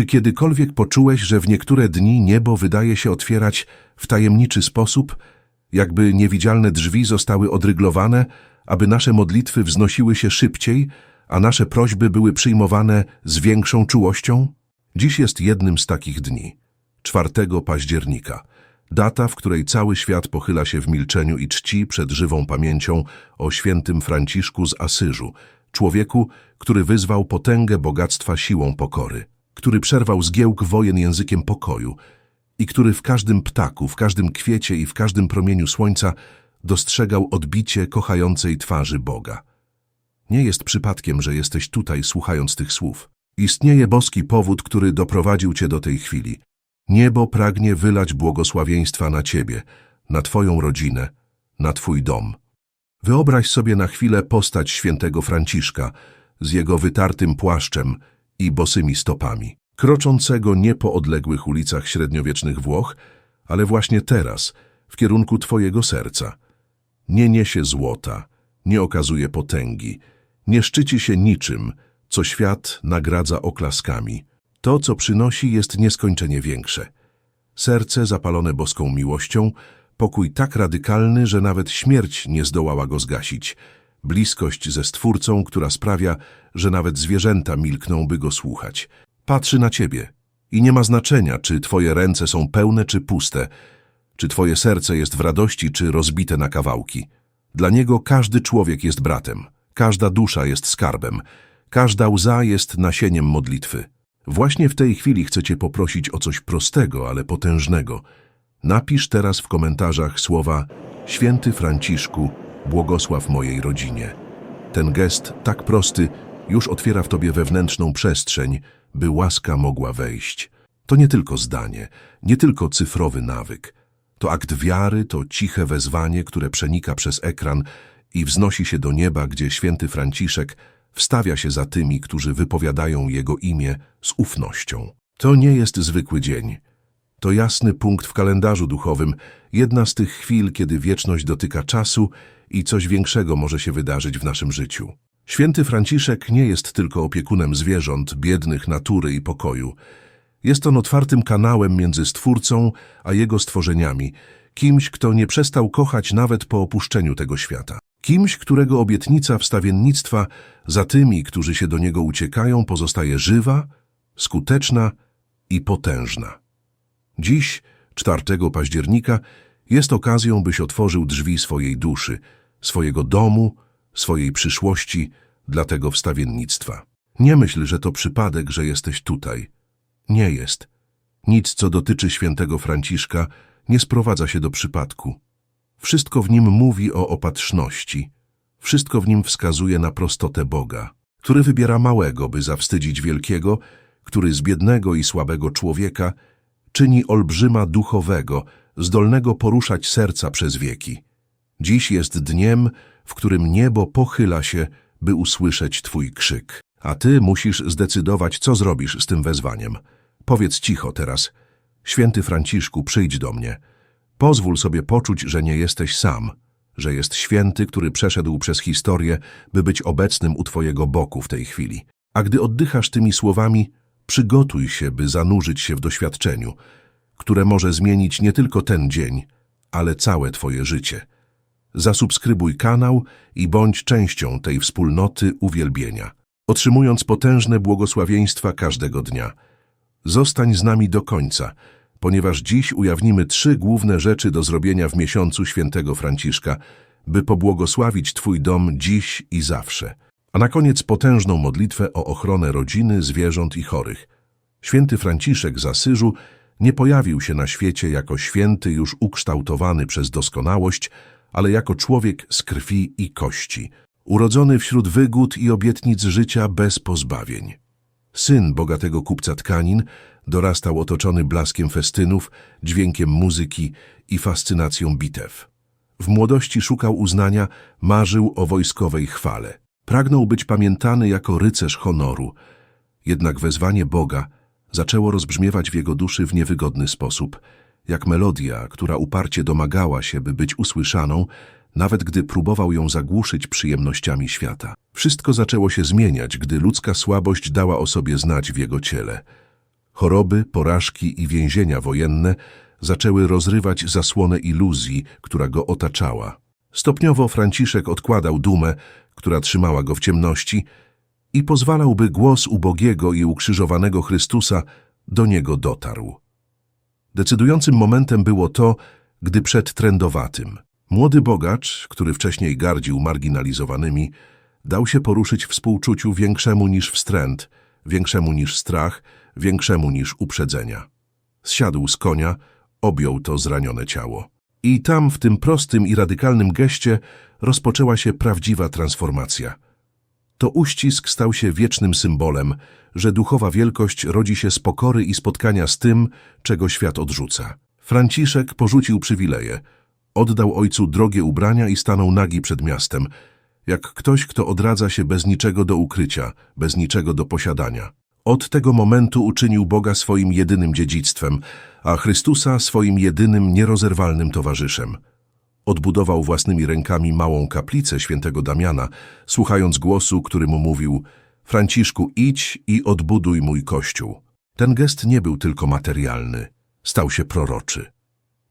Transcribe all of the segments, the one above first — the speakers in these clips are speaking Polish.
Czy kiedykolwiek poczułeś, że w niektóre dni niebo wydaje się otwierać w tajemniczy sposób, jakby niewidzialne drzwi zostały odryglowane, aby nasze modlitwy wznosiły się szybciej, a nasze prośby były przyjmowane z większą czułością? Dziś jest jednym z takich dni. 4 października. Data, w której cały świat pochyla się w milczeniu i czci przed żywą pamięcią o świętym Franciszku z Asyżu, człowieku, który wyzwał potęgę bogactwa siłą pokory, który przerwał zgiełk wojen językiem pokoju i który w każdym ptaku, w każdym kwiecie i w każdym promieniu słońca dostrzegał odbicie kochającej twarzy Boga. Nie jest przypadkiem, że jesteś tutaj słuchając tych słów. Istnieje boski powód, który doprowadził cię do tej chwili. Niebo pragnie wylać błogosławieństwa na ciebie, na twoją rodzinę, na twój dom. Wyobraź sobie na chwilę postać świętego Franciszka z jego wytartym płaszczem i bosymi stopami, kroczącego nie po odległych ulicach średniowiecznych Włoch, ale właśnie teraz, w kierunku twojego serca. Nie niesie złota, nie okazuje potęgi, nie szczyci się niczym, co świat nagradza oklaskami. To, co przynosi, jest nieskończenie większe. Serce zapalone boską miłością, pokój tak radykalny, że nawet śmierć nie zdołała go zgasić. Bliskość ze Stwórcą, która sprawia, że nawet zwierzęta milkną, by go słuchać. Patrzy na ciebie i nie ma znaczenia, czy twoje ręce są pełne czy puste, czy twoje serce jest w radości, czy rozbite na kawałki. Dla niego każdy człowiek jest bratem, każda dusza jest skarbem, każda łza jest nasieniem modlitwy. Właśnie w tej chwili chcę cię poprosić o coś prostego, ale potężnego. Napisz teraz w komentarzach słowa Święty Franciszku, błogosław mojej rodzinie. Ten gest, tak prosty, już otwiera w tobie wewnętrzną przestrzeń, by łaska mogła wejść. To nie tylko zdanie, nie tylko cyfrowy nawyk. To akt wiary, to ciche wezwanie, które przenika przez ekran i wznosi się do nieba, gdzie święty Franciszek wstawia się za tymi, którzy wypowiadają jego imię z ufnością. To nie jest zwykły dzień. To jasny punkt w kalendarzu duchowym, jedna z tych chwil, kiedy wieczność dotyka czasu i coś większego może się wydarzyć w naszym życiu. Święty Franciszek nie jest tylko opiekunem zwierząt, biednych natury i pokoju. Jest on otwartym kanałem między Stwórcą a jego stworzeniami, kimś, kto nie przestał kochać nawet po opuszczeniu tego świata. Kimś, którego obietnica wstawiennictwa za tymi, którzy się do niego uciekają, pozostaje żywa, skuteczna i potężna. Dziś, 4 października, jest okazją, byś otworzył drzwi swojej duszy, swojego domu, swojej przyszłości dla tego wstawiennictwa. Nie myśl, że to przypadek, że jesteś tutaj. Nie jest. Nic, co dotyczy świętego Franciszka, nie sprowadza się do przypadku. Wszystko w nim mówi o opatrzności. Wszystko w nim wskazuje na prostotę Boga, który wybiera małego, by zawstydzić wielkiego, który z biednego i słabego człowieka czyni olbrzyma duchowego, zdolnego poruszać serca przez wieki. Dziś jest dniem, w którym niebo pochyla się, by usłyszeć Twój krzyk. A Ty musisz zdecydować, co zrobisz z tym wezwaniem. Powiedz cicho teraz. Święty Franciszku, przyjdź do mnie. Pozwól sobie poczuć, że nie jesteś sam, że jest święty, który przeszedł przez historię, by być obecnym u Twojego boku w tej chwili. A gdy oddychasz tymi słowami, przygotuj się, by zanurzyć się w doświadczeniu, które może zmienić nie tylko ten dzień, ale całe Twoje życie. Zasubskrybuj kanał i bądź częścią tej wspólnoty uwielbienia, otrzymując potężne błogosławieństwa każdego dnia. Zostań z nami do końca, ponieważ dziś ujawnimy trzy główne rzeczy do zrobienia w miesiącu świętego Franciszka, by pobłogosławić Twój dom dziś i zawsze. A na koniec potężną modlitwę o ochronę rodziny, zwierząt i chorych. Święty Franciszek z Asyżu nie pojawił się na świecie jako święty już ukształtowany przez doskonałość, ale jako człowiek z krwi i kości, urodzony wśród wygód i obietnic życia bez pozbawień. Syn bogatego kupca tkanin dorastał otoczony blaskiem festynów, dźwiękiem muzyki i fascynacją bitew. W młodości szukał uznania, marzył o wojskowej chwale. Pragnął być pamiętany jako rycerz honoru. Jednak wezwanie Boga zaczęło rozbrzmiewać w jego duszy w niewygodny sposób, jak melodia, która uparcie domagała się, by być usłyszaną, nawet gdy próbował ją zagłuszyć przyjemnościami świata. Wszystko zaczęło się zmieniać, gdy ludzka słabość dała o sobie znać w jego ciele. Choroby, porażki i więzienia wojenne zaczęły rozrywać zasłonę iluzji, która go otaczała. Stopniowo Franciszek odkładał dumę, która trzymała go w ciemności i pozwalał, by głos ubogiego i ukrzyżowanego Chrystusa do niego dotarł. Decydującym momentem było to, gdy przed trendowatym. Młody bogacz, który wcześniej gardził marginalizowanymi, dał się poruszyć współczuciu większemu niż wstręt, większemu niż strach, większemu niż uprzedzenia. Zsiadł z konia, objął to zranione ciało. I tam, w tym prostym i radykalnym geście, rozpoczęła się prawdziwa transformacja. To uścisk stał się wiecznym symbolem, że duchowa wielkość rodzi się z pokory i spotkania z tym, czego świat odrzuca. Franciszek porzucił przywileje, oddał ojcu drogie ubrania i stanął nagi przed miastem, jak ktoś, kto odradza się bez niczego do ukrycia, bez niczego do posiadania. Od tego momentu uczynił Boga swoim jedynym dziedzictwem, a Chrystusa swoim jedynym nierozerwalnym towarzyszem. Odbudował własnymi rękami małą kaplicę świętego Damiana, słuchając głosu, który mu mówił Franciszku, idź i odbuduj mój kościół. Ten gest nie był tylko materialny, stał się proroczy.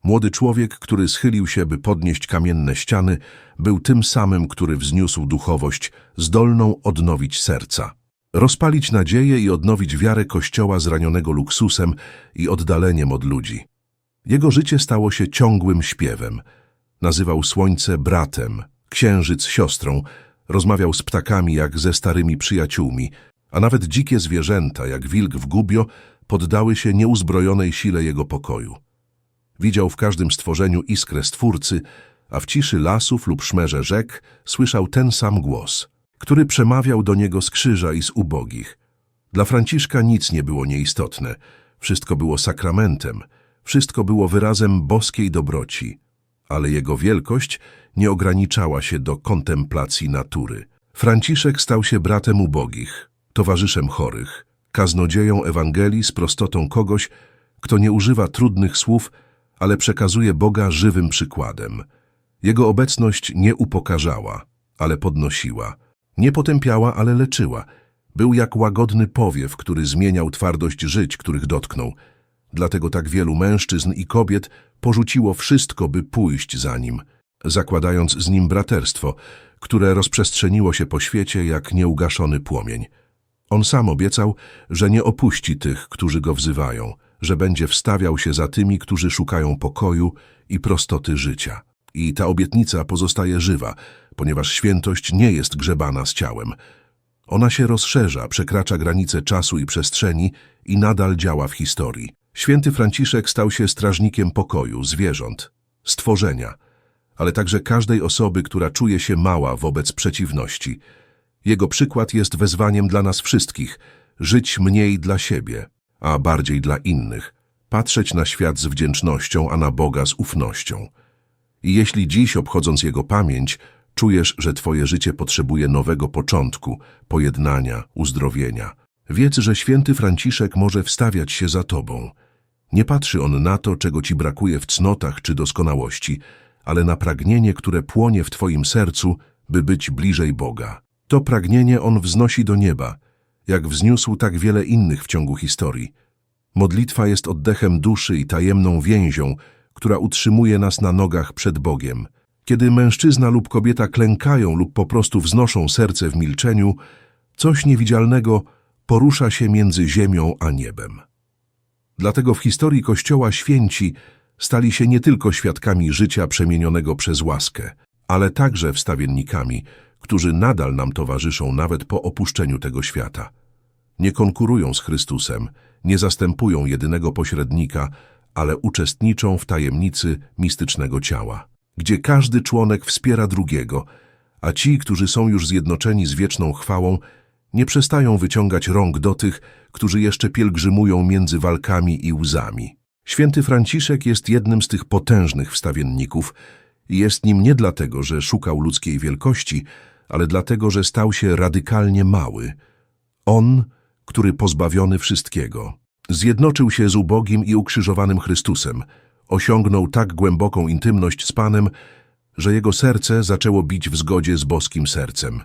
Młody człowiek, który schylił się, by podnieść kamienne ściany, był tym samym, który wzniósł duchowość, zdolną odnowić serca. Rozpalić nadzieję i odnowić wiarę Kościoła zranionego luksusem i oddaleniem od ludzi. Jego życie stało się ciągłym śpiewem. Nazywał słońce bratem, księżyc siostrą, rozmawiał z ptakami jak ze starymi przyjaciółmi, a nawet dzikie zwierzęta, jak wilk w gubio, poddały się nieuzbrojonej sile jego pokoju. Widział w każdym stworzeniu iskrę Stwórcy, a w ciszy lasów lub szmerze rzek słyszał ten sam głos, który przemawiał do niego z krzyża i z ubogich. Dla Franciszka nic nie było nieistotne, wszystko było sakramentem, wszystko było wyrazem boskiej dobroci, ale jego wielkość nie ograniczała się do kontemplacji natury. Franciszek stał się bratem ubogich, towarzyszem chorych, kaznodzieją Ewangelii z prostotą kogoś, kto nie używa trudnych słów, ale przekazuje Boga żywym przykładem. Jego obecność nie upokarzała, ale podnosiła. Nie potępiała, ale leczyła. Był jak łagodny powiew, który zmieniał twardość żyć, których dotknął. Dlatego tak wielu mężczyzn i kobiet porzuciło wszystko, by pójść za nim, zakładając z nim braterstwo, które rozprzestrzeniło się po świecie jak nieugaszony płomień. On sam obiecał, że nie opuści tych, którzy go wzywają, że będzie wstawiał się za tymi, którzy szukają pokoju i prostoty życia. I ta obietnica pozostaje żywa, ponieważ świętość nie jest grzebana z ciałem. Ona się rozszerza, przekracza granice czasu i przestrzeni i nadal działa w historii. Święty Franciszek stał się strażnikiem pokoju, zwierząt, stworzenia, ale także każdej osoby, która czuje się mała wobec przeciwności. Jego przykład jest wezwaniem dla nas wszystkich, żyć mniej dla siebie, a bardziej dla innych, patrzeć na świat z wdzięcznością, a na Boga z ufnością. I jeśli dziś, obchodząc Jego pamięć, czujesz, że Twoje życie potrzebuje nowego początku, pojednania, uzdrowienia, wiedz, że święty Franciszek może wstawiać się za Tobą. Nie patrzy on na to, czego Ci brakuje w cnotach czy doskonałości, ale na pragnienie, które płonie w Twoim sercu, by być bliżej Boga. To pragnienie on wznosi do nieba, jak wzniósł tak wiele innych w ciągu historii. Modlitwa jest oddechem duszy i tajemną więzią, która utrzymuje nas na nogach przed Bogiem. Kiedy mężczyzna lub kobieta klękają lub po prostu wznoszą serce w milczeniu, coś niewidzialnego porusza się między ziemią a niebem. Dlatego w historii Kościoła święci stali się nie tylko świadkami życia przemienionego przez łaskę, ale także wstawiennikami, którzy nadal nam towarzyszą nawet po opuszczeniu tego świata. Nie konkurują z Chrystusem, nie zastępują jedynego pośrednika, ale uczestniczą w tajemnicy mistycznego ciała, gdzie każdy członek wspiera drugiego, a ci, którzy są już zjednoczeni z wieczną chwałą, nie przestają wyciągać rąk do tych, którzy jeszcze pielgrzymują między walkami i łzami. Święty Franciszek jest jednym z tych potężnych wstawienników jest nim nie dlatego, że szukał ludzkiej wielkości, ale dlatego, że stał się radykalnie mały. On, który pozbawiony wszystkiego, zjednoczył się z ubogim i ukrzyżowanym Chrystusem, osiągnął tak głęboką intymność z Panem, że jego serce zaczęło bić w zgodzie z boskim sercem.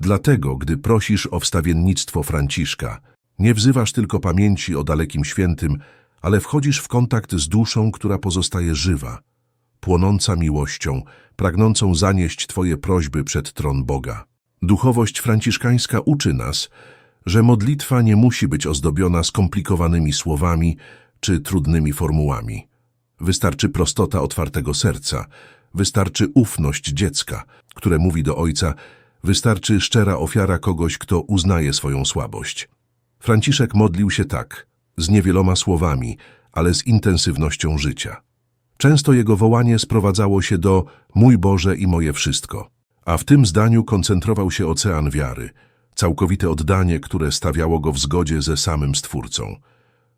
Dlatego, gdy prosisz o wstawiennictwo Franciszka, Nie wzywasz tylko pamięci o dalekim świętym, ale wchodzisz w kontakt z duszą, która pozostaje żywa, płonąca miłością, pragnącą zanieść Twoje prośby przed tron Boga. Duchowość franciszkańska uczy nas, że modlitwa nie musi być ozdobiona skomplikowanymi słowami czy trudnymi formułami. Wystarczy prostota otwartego serca, wystarczy ufność dziecka, które mówi do ojca, wystarczy szczera ofiara kogoś, kto uznaje swoją słabość. Franciszek modlił się tak, z niewieloma słowami, ale z intensywnością życia. Często jego wołanie sprowadzało się do Mój Boże i moje wszystko, a w tym zdaniu koncentrował się ocean wiary, całkowite oddanie, które stawiało go w zgodzie ze samym Stwórcą.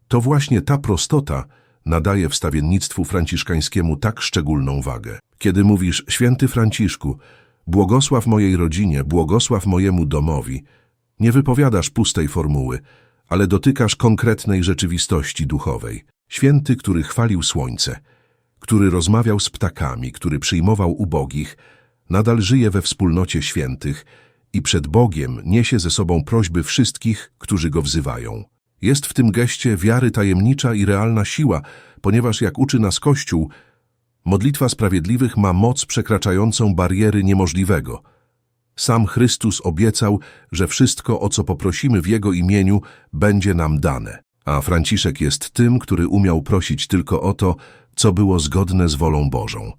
To właśnie ta prostota nadaje wstawiennictwu franciszkańskiemu tak szczególną wagę. Kiedy mówisz, święty Franciszku, błogosław mojej rodzinie, błogosław mojemu domowi, nie wypowiadasz pustej formuły, ale dotykasz konkretnej rzeczywistości duchowej. Święty, który chwalił słońce, który rozmawiał z ptakami, który przyjmował ubogich, nadal żyje we wspólnocie świętych i przed Bogiem niesie ze sobą prośby wszystkich, którzy go wzywają. Jest w tym geście wiary tajemnicza i realna siła, ponieważ jak uczy nas Kościół, modlitwa sprawiedliwych ma moc przekraczającą bariery niemożliwego. Sam Chrystus obiecał, że wszystko, o co poprosimy w Jego imieniu, będzie nam dane. A Franciszek jest tym, który umiał prosić tylko o to, co było zgodne z wolą Bożą.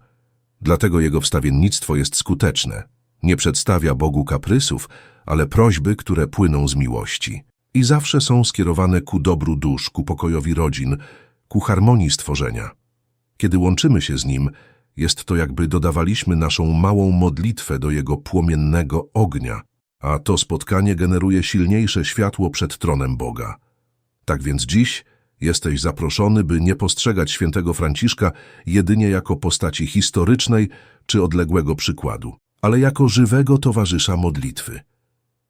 Dlatego jego wstawiennictwo jest skuteczne. Nie przedstawia Bogu kaprysów, ale prośby, które płyną z miłości. I zawsze są skierowane ku dobru dusz, ku pokojowi rodzin, ku harmonii stworzenia. Kiedy łączymy się z Nim, jest to jakby dodawaliśmy naszą małą modlitwę do Jego płomiennego ognia, a to spotkanie generuje silniejsze światło przed tronem Boga. Tak więc dziś jesteś zaproszony, by nie postrzegać świętego Franciszka jedynie jako postaci historycznej czy odległego przykładu, ale jako żywego towarzysza modlitwy.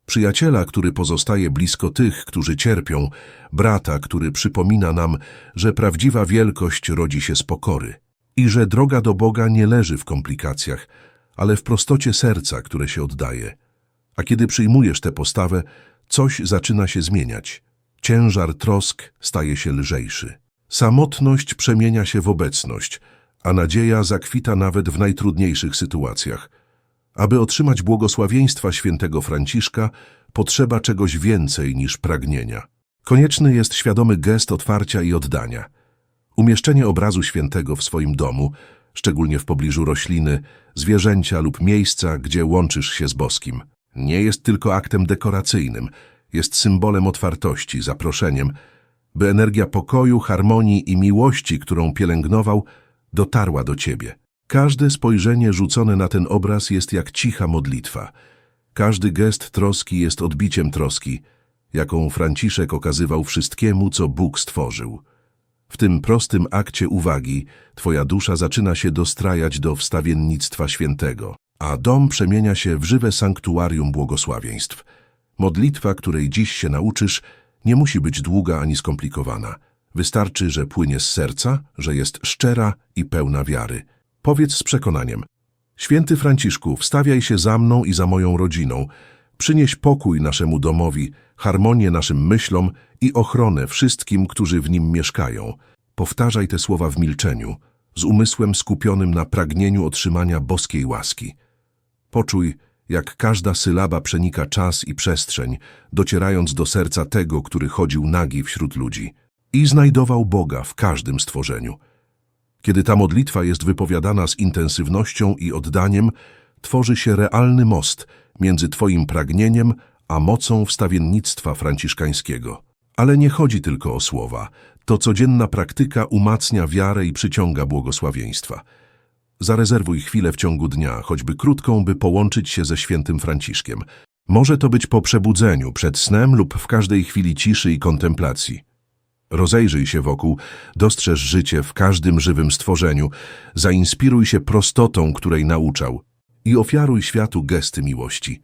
Przyjaciela, który pozostaje blisko tych, którzy cierpią, brata, który przypomina nam, że prawdziwa wielkość rodzi się z pokory i że droga do Boga nie leży w komplikacjach, ale w prostocie serca, które się oddaje. A kiedy przyjmujesz tę postawę, coś zaczyna się zmieniać. Ciężar trosk staje się lżejszy. Samotność przemienia się w obecność, a nadzieja zakwita nawet w najtrudniejszych sytuacjach. Aby otrzymać błogosławieństwa świętego Franciszka, potrzeba czegoś więcej niż pragnienia. Konieczny jest świadomy gest otwarcia i oddania. Umieszczenie obrazu świętego w swoim domu, szczególnie w pobliżu rośliny, zwierzęcia lub miejsca, gdzie łączysz się z boskim, nie jest tylko aktem dekoracyjnym, jest symbolem otwartości, zaproszeniem, by energia pokoju, harmonii i miłości, którą pielęgnował, dotarła do ciebie. Każde spojrzenie rzucone na ten obraz jest jak cicha modlitwa. Każdy gest troski jest odbiciem troski, jaką Franciszek okazywał wszystkiemu, co Bóg stworzył. W tym prostym akcie uwagi twoja dusza zaczyna się dostrajać do wstawiennictwa świętego, a dom przemienia się w żywe sanktuarium błogosławieństw. Modlitwa, której dziś się nauczysz, nie musi być długa ani skomplikowana. Wystarczy, że płynie z serca, że jest szczera i pełna wiary. Powiedz z przekonaniem. Święty Franciszku, wstawiaj się za mną i za moją rodziną. Przynieś pokój naszemu domowi, harmonię naszym myślom i ochronę wszystkim, którzy w nim mieszkają. Powtarzaj te słowa w milczeniu, z umysłem skupionym na pragnieniu otrzymania boskiej łaski. Poczuj, jak każda sylaba przenika czas i przestrzeń, docierając do serca tego, który chodził nagi wśród ludzi i znajdował Boga w każdym stworzeniu. Kiedy ta modlitwa jest wypowiadana z intensywnością i oddaniem, tworzy się realny most między Twoim pragnieniem a mocą wstawiennictwa franciszkańskiego. Ale nie chodzi tylko o słowa. To codzienna praktyka umacnia wiarę i przyciąga błogosławieństwa. Zarezerwuj chwilę w ciągu dnia, choćby krótką, by połączyć się ze świętym Franciszkiem. Może to być po przebudzeniu, przed snem lub w każdej chwili ciszy i kontemplacji. Rozejrzyj się wokół, dostrzeż życie w każdym żywym stworzeniu, zainspiruj się prostotą, której nauczał i ofiaruj światu gesty miłości.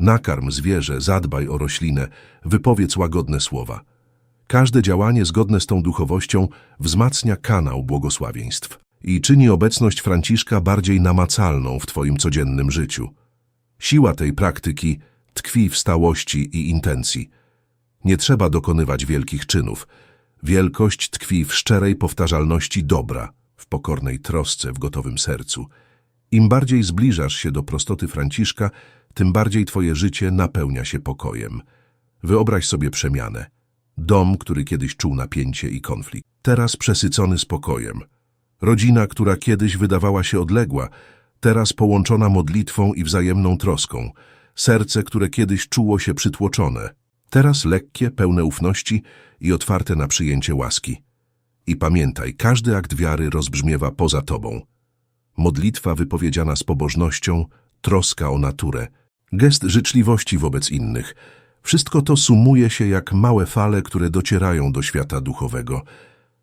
Nakarm zwierzę, zadbaj o roślinę, wypowiedz łagodne słowa. Każde działanie zgodne z tą duchowością wzmacnia kanał błogosławieństw i czyni obecność Franciszka bardziej namacalną w Twoim codziennym życiu. Siła tej praktyki tkwi w stałości i intencji. Nie trzeba dokonywać wielkich czynów. Wielkość tkwi w szczerej powtarzalności dobra, w pokornej trosce, w gotowym sercu. Im bardziej zbliżasz się do prostoty Franciszka, tym bardziej twoje życie napełnia się pokojem. Wyobraź sobie przemianę. Dom, który kiedyś czuł napięcie i konflikt, teraz przesycony spokojem. Rodzina, która kiedyś wydawała się odległa, teraz połączona modlitwą i wzajemną troską. Serce, które kiedyś czuło się przytłoczone, teraz lekkie, pełne ufności i otwarte na przyjęcie łaski. I pamiętaj, każdy akt wiary rozbrzmiewa poza tobą. Modlitwa wypowiedziana z pobożnością, troska o naturę, gest życzliwości wobec innych. Wszystko to sumuje się jak małe fale, które docierają do świata duchowego.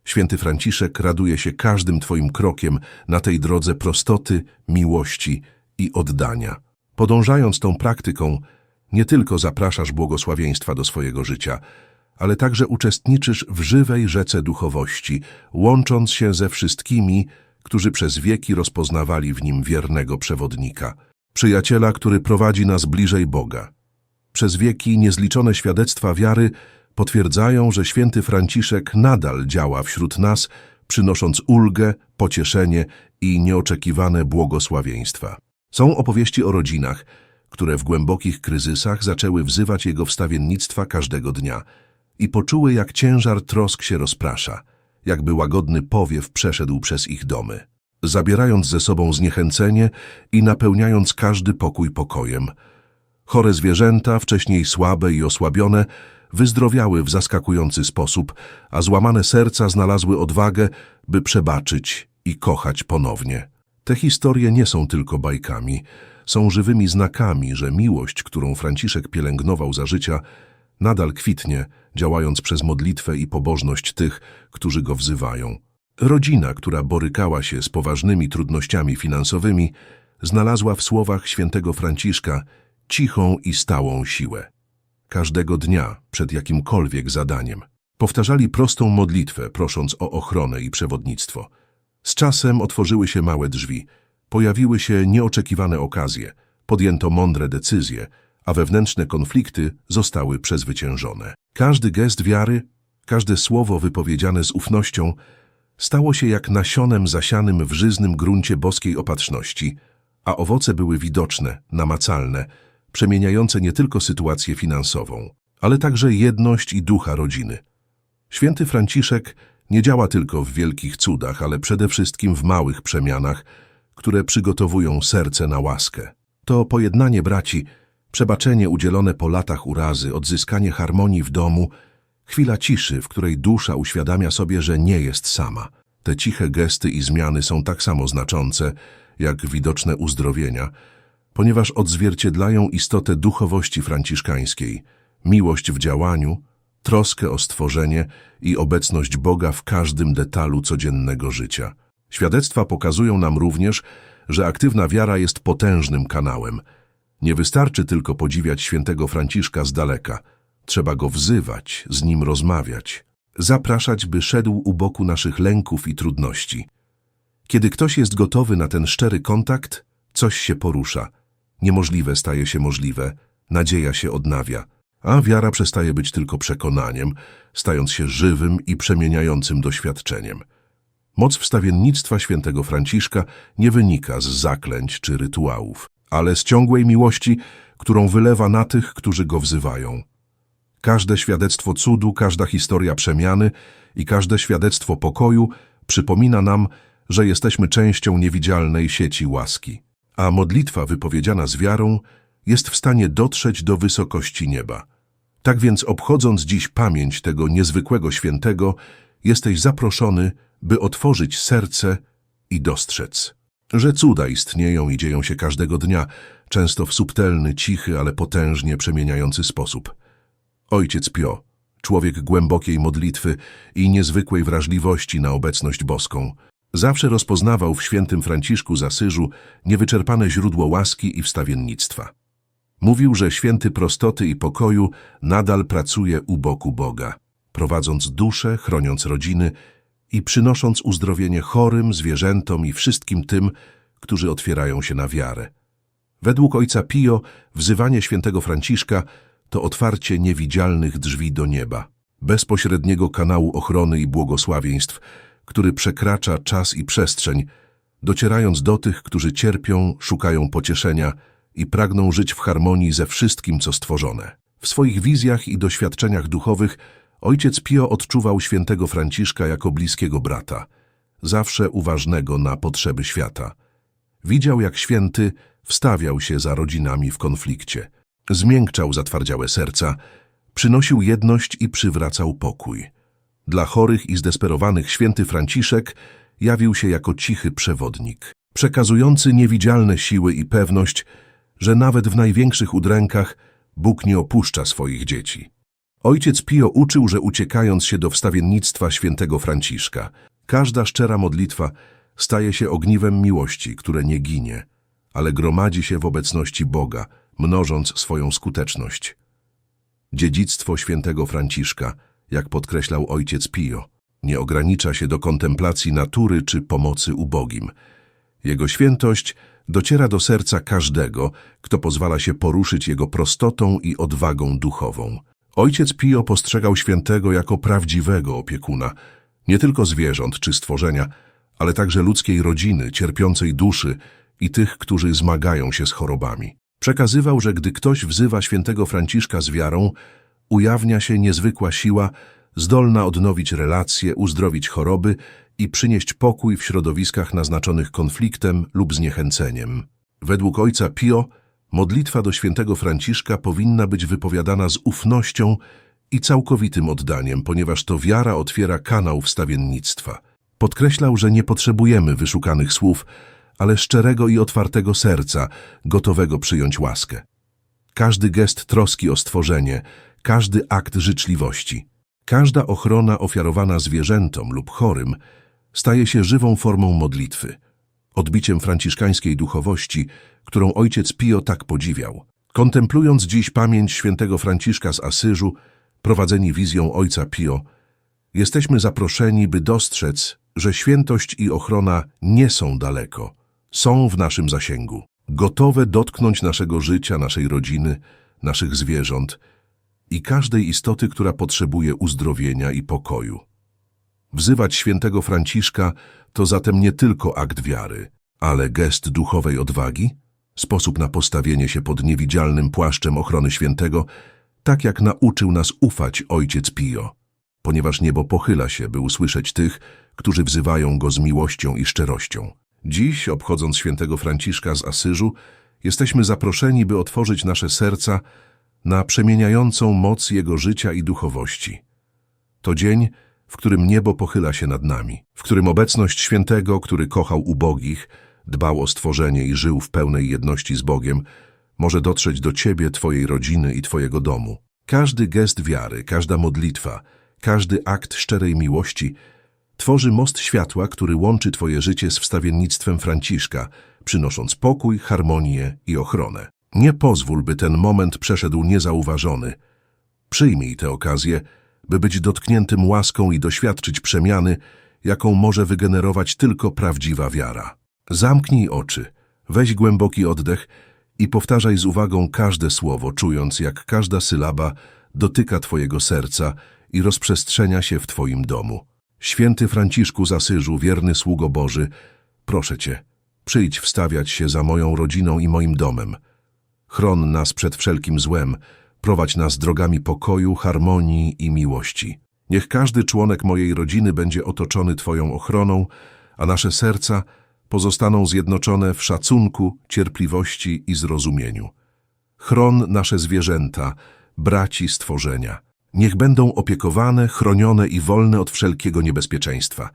Święty Franciszek raduje się każdym twoim krokiem na tej drodze prostoty, miłości i oddania. Podążając tą praktyką, nie tylko zapraszasz błogosławieństwa do swojego życia, ale także uczestniczysz w żywej rzece duchowości, łącząc się ze wszystkimi, którzy przez wieki rozpoznawali w nim wiernego przewodnika, przyjaciela, który prowadzi nas bliżej Boga. Przez wieki niezliczone świadectwa wiary potwierdzają, że święty Franciszek nadal działa wśród nas, przynosząc ulgę, pocieszenie i nieoczekiwane błogosławieństwa. Są opowieści o rodzinach, które w głębokich kryzysach zaczęły wzywać jego wstawiennictwa każdego dnia i poczuły, jak ciężar trosk się rozprasza, jakby łagodny powiew przeszedł przez ich domy, zabierając ze sobą zniechęcenie i napełniając każdy pokój pokojem. Chore zwierzęta, wcześniej słabe i osłabione, wyzdrowiały w zaskakujący sposób, a złamane serca znalazły odwagę, by przebaczyć i kochać ponownie. Te historie nie są tylko bajkami, są żywymi znakami, że miłość, którą Franciszek pielęgnował za życia, nadal kwitnie, działając przez modlitwę i pobożność tych, którzy go wzywają. Rodzina, która borykała się z poważnymi trudnościami finansowymi, znalazła w słowach świętego Franciszka cichą i stałą siłę. Każdego dnia, przed jakimkolwiek zadaniem, powtarzali prostą modlitwę, prosząc o ochronę i przewodnictwo. Z czasem otworzyły się małe drzwi, pojawiły się nieoczekiwane okazje, podjęto mądre decyzje, a wewnętrzne konflikty zostały przezwyciężone. Każdy gest wiary, każde słowo wypowiedziane z ufnością stało się jak nasionem zasianym w żyznym gruncie boskiej opatrzności, a owoce były widoczne, namacalne, przemieniające nie tylko sytuację finansową, ale także jedność i ducha rodziny. Święty Franciszek nie działa tylko w wielkich cudach, ale przede wszystkim w małych przemianach, które przygotowują serce na łaskę. To pojednanie braci, przebaczenie udzielone po latach urazy, odzyskanie harmonii w domu, chwila ciszy, w której dusza uświadamia sobie, że nie jest sama. Te ciche gesty i zmiany są tak samo znaczące, jak widoczne uzdrowienia, ponieważ odzwierciedlają istotę duchowości franciszkańskiej, miłość w działaniu, troskę o stworzenie i obecność Boga w każdym detalu codziennego życia. Świadectwa pokazują nam również, że aktywna wiara jest potężnym kanałem. Nie wystarczy tylko podziwiać świętego Franciszka z daleka. Trzeba go wzywać, z nim rozmawiać, zapraszać, by szedł u boku naszych lęków i trudności. Kiedy ktoś jest gotowy na ten szczery kontakt, coś się porusza. Niemożliwe staje się możliwe, nadzieja się odnawia, a wiara przestaje być tylko przekonaniem, stając się żywym i przemieniającym doświadczeniem. Moc wstawiennictwa świętego Franciszka nie wynika z zaklęć czy rytuałów, ale z ciągłej miłości, którą wylewa na tych, którzy go wzywają. Każde świadectwo cudu, każda historia przemiany i każde świadectwo pokoju przypomina nam, że jesteśmy częścią niewidzialnej sieci łaski, a modlitwa wypowiedziana z wiarą jest w stanie dotrzeć do wysokości nieba. Tak więc obchodząc dziś pamięć tego niezwykłego świętego, jesteś zaproszony, by otworzyć serce i dostrzec, że cuda istnieją i dzieją się każdego dnia, często w subtelny, cichy, ale potężnie przemieniający sposób. Ojciec Pio, człowiek głębokiej modlitwy i niezwykłej wrażliwości na obecność boską, zawsze rozpoznawał w świętym Franciszku z Asyżu niewyczerpane źródło łaski i wstawiennictwa. Mówił, że święty prostoty i pokoju nadal pracuje u boku Boga, prowadząc duszę, chroniąc rodziny i przynosząc uzdrowienie chorym, zwierzętom i wszystkim tym, którzy otwierają się na wiarę. Według ojca Pio wzywanie świętego Franciszka to otwarcie niewidzialnych drzwi do nieba, bezpośredniego kanału ochrony i błogosławieństw, który przekracza czas i przestrzeń, docierając do tych, którzy cierpią, szukają pocieszenia i pragną żyć w harmonii ze wszystkim, co stworzone. W swoich wizjach i doświadczeniach duchowych ojciec Pio odczuwał świętego Franciszka jako bliskiego brata, zawsze uważnego na potrzeby świata. Widział, jak święty wstawiał się za rodzinami w konflikcie, zmiękczał zatwardziałe serca, przynosił jedność i przywracał pokój. Dla chorych i zdesperowanych święty Franciszek jawił się jako cichy przewodnik, przekazujący niewidzialne siły i pewność, że nawet w największych udrękach Bóg nie opuszcza swoich dzieci. Ojciec Pio uczył, że uciekając się do wstawiennictwa świętego Franciszka, każda szczera modlitwa staje się ogniwem miłości, które nie ginie, ale gromadzi się w obecności Boga, mnożąc swoją skuteczność. Dziedzictwo świętego Franciszka, jak podkreślał ojciec Pio, nie ogranicza się do kontemplacji natury czy pomocy ubogim. Jego świętość dociera do serca każdego, kto pozwala się poruszyć jego prostotą i odwagą duchową. Ojciec Pio postrzegał świętego jako prawdziwego opiekuna, nie tylko zwierząt czy stworzenia, ale także ludzkiej rodziny, cierpiącej duszy i tych, którzy zmagają się z chorobami. Przekazywał, że gdy ktoś wzywa świętego Franciszka z wiarą, ujawnia się niezwykła siła, zdolna odnowić relacje, uzdrowić choroby i przynieść pokój w środowiskach naznaczonych konfliktem lub zniechęceniem. Według ojca Pio, modlitwa do świętego Franciszka powinna być wypowiadana z ufnością i całkowitym oddaniem, ponieważ to wiara otwiera kanał wstawiennictwa. Podkreślał, że nie potrzebujemy wyszukanych słów, ale szczerego i otwartego serca, gotowego przyjąć łaskę. Każdy gest troski o stworzenie, każdy akt życzliwości, każda ochrona ofiarowana zwierzętom lub chorym staje się żywą formą modlitwy, odbiciem franciszkańskiej duchowości, którą ojciec Pio tak podziwiał. Kontemplując dziś pamięć świętego Franciszka z Asyżu, prowadzeni wizją ojca Pio, jesteśmy zaproszeni, by dostrzec, że świętość i ochrona nie są daleko, są w naszym zasięgu, gotowe dotknąć naszego życia, naszej rodziny, naszych zwierząt i każdej istoty, która potrzebuje uzdrowienia i pokoju. Wzywać świętego Franciszka to zatem nie tylko akt wiary, ale gest duchowej odwagi, sposób na postawienie się pod niewidzialnym płaszczem ochrony świętego, tak jak nauczył nas ufać ojciec Pio, ponieważ niebo pochyla się, by usłyszeć tych, którzy wzywają go z miłością i szczerością. Dziś, obchodząc świętego Franciszka z Asyżu, jesteśmy zaproszeni, by otworzyć nasze serca na przemieniającą moc jego życia i duchowości. To dzień, w którym niebo pochyla się nad nami, w którym obecność świętego, który kochał ubogich, dbał o stworzenie i żył w pełnej jedności z Bogiem, może dotrzeć do ciebie, twojej rodziny i twojego domu. Każdy gest wiary, każda modlitwa, każdy akt szczerej miłości tworzy most światła, który łączy twoje życie z wstawiennictwem Franciszka, przynosząc pokój, harmonię i ochronę. Nie pozwól, by ten moment przeszedł niezauważony. Przyjmij tę okazję, by być dotkniętym łaską i doświadczyć przemiany, jaką może wygenerować tylko prawdziwa wiara. Zamknij oczy, weź głęboki oddech i powtarzaj z uwagą każde słowo, czując jak każda sylaba dotyka Twojego serca i rozprzestrzenia się w Twoim domu. Święty Franciszku z Asyżu, wierny sługo Boży, proszę Cię, przyjdź wstawiać się za moją rodziną i moim domem. Chron nas przed wszelkim złem, prowadź nas drogami pokoju, harmonii i miłości. Niech każdy członek mojej rodziny będzie otoczony Twoją ochroną, a nasze serca pozostaną zjednoczone w szacunku, cierpliwości i zrozumieniu. Chron nasze zwierzęta, braci stworzenia. Niech będą opiekowane, chronione i wolne od wszelkiego niebezpieczeństwa.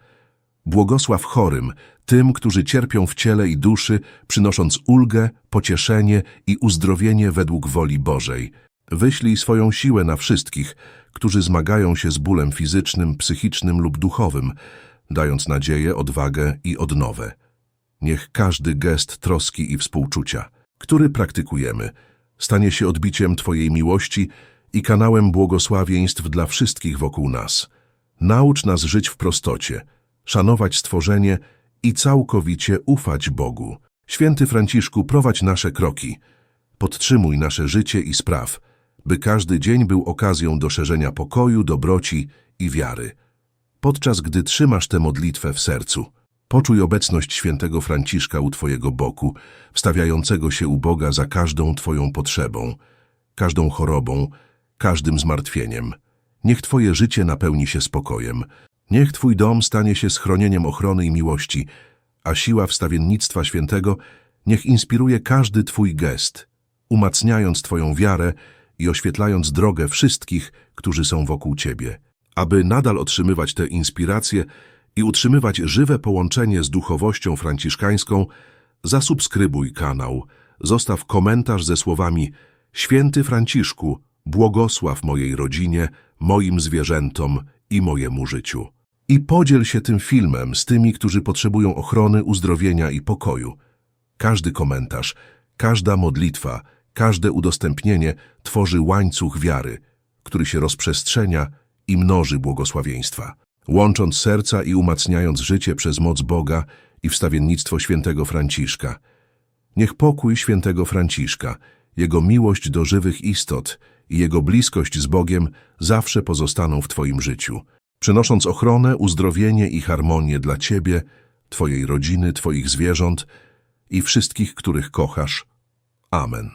Błogosław chorym, tym, którzy cierpią w ciele i duszy, przynosząc ulgę, pocieszenie i uzdrowienie według woli Bożej. Wyślij swoją siłę na wszystkich, którzy zmagają się z bólem fizycznym, psychicznym lub duchowym, dając nadzieję, odwagę i odnowę. Niech każdy gest troski i współczucia, który praktykujemy, stanie się odbiciem Twojej miłości i kanałem błogosławieństw dla wszystkich wokół nas. Naucz nas żyć w prostocie, szanować stworzenie i całkowicie ufać Bogu. Święty Franciszku, prowadź nasze kroki, podtrzymuj nasze życie i spraw, by każdy dzień był okazją do szerzenia pokoju, dobroci i wiary. Podczas gdy trzymasz tę modlitwę w sercu, poczuj obecność świętego Franciszka u Twojego boku, wstawiającego się u Boga za każdą Twoją potrzebą, każdą chorobą, każdym zmartwieniem. Niech Twoje życie napełni się spokojem. Niech Twój dom stanie się schronieniem ochrony i miłości, a siła wstawiennictwa świętego niech inspiruje każdy Twój gest, umacniając Twoją wiarę i oświetlając drogę wszystkich, którzy są wokół Ciebie. Aby nadal otrzymywać te inspiracje i utrzymywać żywe połączenie z duchowością franciszkańską, zasubskrybuj kanał, zostaw komentarz ze słowami Święty Franciszku, błogosław mojej rodzinie, moim zwierzętom i mojemu życiu. I podziel się tym filmem z tymi, którzy potrzebują ochrony, uzdrowienia i pokoju. Każdy komentarz, każda modlitwa, każde udostępnienie tworzy łańcuch wiary, który się rozprzestrzenia i mnoży błogosławieństwa. Łącząc serca i umacniając życie przez moc Boga i wstawiennictwo świętego Franciszka. Niech pokój świętego Franciszka, jego miłość do żywych istot i jego bliskość z Bogiem zawsze pozostaną w Twoim życiu, przynosząc ochronę, uzdrowienie i harmonię dla Ciebie, Twojej rodziny, Twoich zwierząt i wszystkich, których kochasz. Amen.